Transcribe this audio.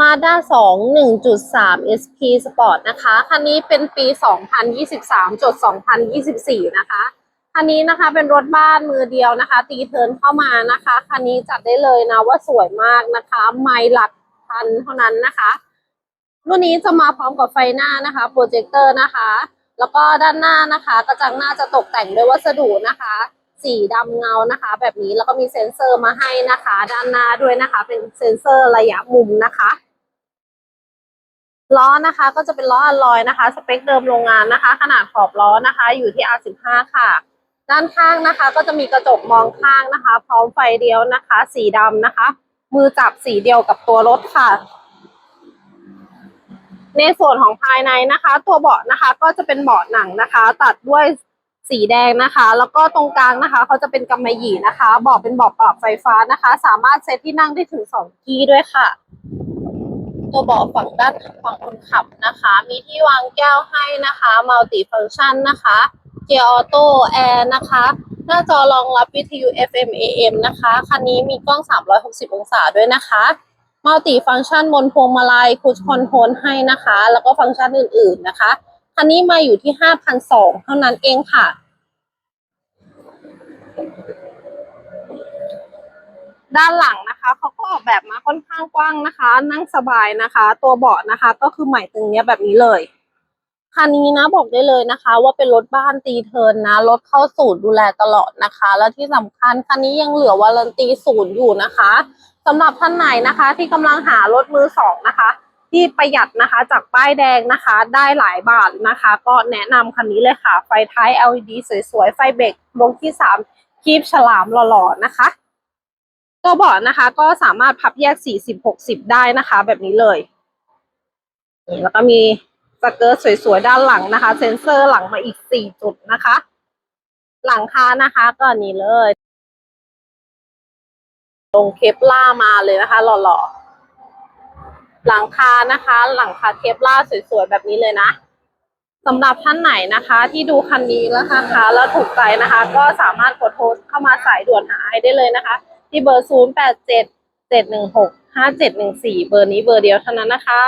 มาด้า2 1.3 SP Sport นะคะ คันนี้เป็นปี 2023จด2024 นะคะ คันนี้นะคะเป็นรถบ้านมือเดียวนะคะ ตีเทินเข้ามานะคะ คันนี้จัดได้เลยนะว่าสวยมากนะคะ ไม่หลักพันเท่านั้นนะคะ รุ่นนี้จะมาพร้อมกับไฟหน้านะคะ โปรเจคเตอร์นะคะ แล้วก็ด้านหน้านะคะ กระจังหน้าจะตกแต่งด้วยวัสดุนะคะ สีดำเงานะคะ แบบนี้แล้วก็มีเซ็นเซอร์มาให้นะคะ ด้านหน้าด้วยนะคะ เป็นเซ็นเซอร์ระยะมุมนะคะ ล้อนะคะก็จะเป็นล้ออลลอยนะคะ สเปคเดิมโรงงานนะคะ ขนาดขอบล้อนะคะ อยู่ที่ R15 ค่ะ ด้านข้างนะคะ ก็จะมีกระจกมองข้างนะคะ พร้อมไฟเดียวนะคะ สีดำนะคะ มือจับสีเดียวกับตัวรถค่ะ ในส่วนของภายในนะคะ ตัวเบาะนะคะ ก็จะเป็นเบาะหนังนะคะ ตัดด้วยสีแดงนะคะ แล้วก็ตรงกลางนะคะ เขาจะเป็นกำมะหยี่นะคะเบาะเป็นเบาะปรับไฟฟ้านะคะ สามารถเซตที่นั่งได้ถึงสองที่ด้วยค่ะ ตัวเบาะฝั่งด้านฝั่งคนขับนะคะ มีที่วางแก้วให้นะคะมัลติฟัง c t ชันนะคะเกียร์ออโต้แอร์นะคะ หน้าจอรองรับวิทยุ FM AM นะคะ คันนี้มีกล้อง 360 องศาด้วยนะคะมัลติฟัง c t ชันบนพวงมาลัยคูชคอนโทรลให้นะคะ แล้วก็ฟังก์ชันอื่นๆนะคะ คันนี้มาอยู่ที่ 5,200 เท่านั้นเองค่ะด้านหลัง นะคะเขาก็ออกแบบมาค่อนข้างกว้างนะคะ นั่งสบายนะคะ ตัวเบาะนะคะ ก็คือใหม่ตรงเนี้ยแบบนี้เลยคันนี้นะบอกได้เลยนะคะ ว่าเป็นรถบ้านตีเทิร์นนะรถเข้าศูนย์ดูแลตลอดนะคะ แล้วที่สำคัญคันนี้ยังเหลือวารันตีศูนย์อยู่นะคะสำหรับท่านไหนนะคะ ที่กำลังหารถมือสองนะคะ ที่ประหยัดนะคะจากป้ายแดงนะคะ ได้หลายบาทนะคะ ก็แนะนำคันนี้เลยค่ะ ไฟท้าย LED สวยๆ ไฟเบรกลงที่สามคีบฉลามหล่อๆนะคะ ตัวเบาะนะคะ ก็สามารถพับแยก 40-60 ได้นะคะ แบบนี้เลยนี่แล้วก็มีสเกิร์ตสวยๆ ด้านหลังนะคะ เซ็นเซอร์หลังมาอีก 4 จุดนะคะ หลังคานะคะก็นนี้เลย ลงเคปล่ามาเลยนะคะ หล่อๆ หลังคานะคะ หลังคาเคปล่าสวยๆ แบบนี้เลยนะสำหรับท่านไหนนะคะ ที่ดูคันนี้แล้วนะคะ แล้วถูกใจนะคะ ก็สามารถกดโทรเข้ามาสายด่วนหาไอได้เลยนะคะ ที่เบอร์ 0 8 7 7 1 6 5 7 1 4 เบอร์นี้เบอร์เดียวเท่านั้นนะคะ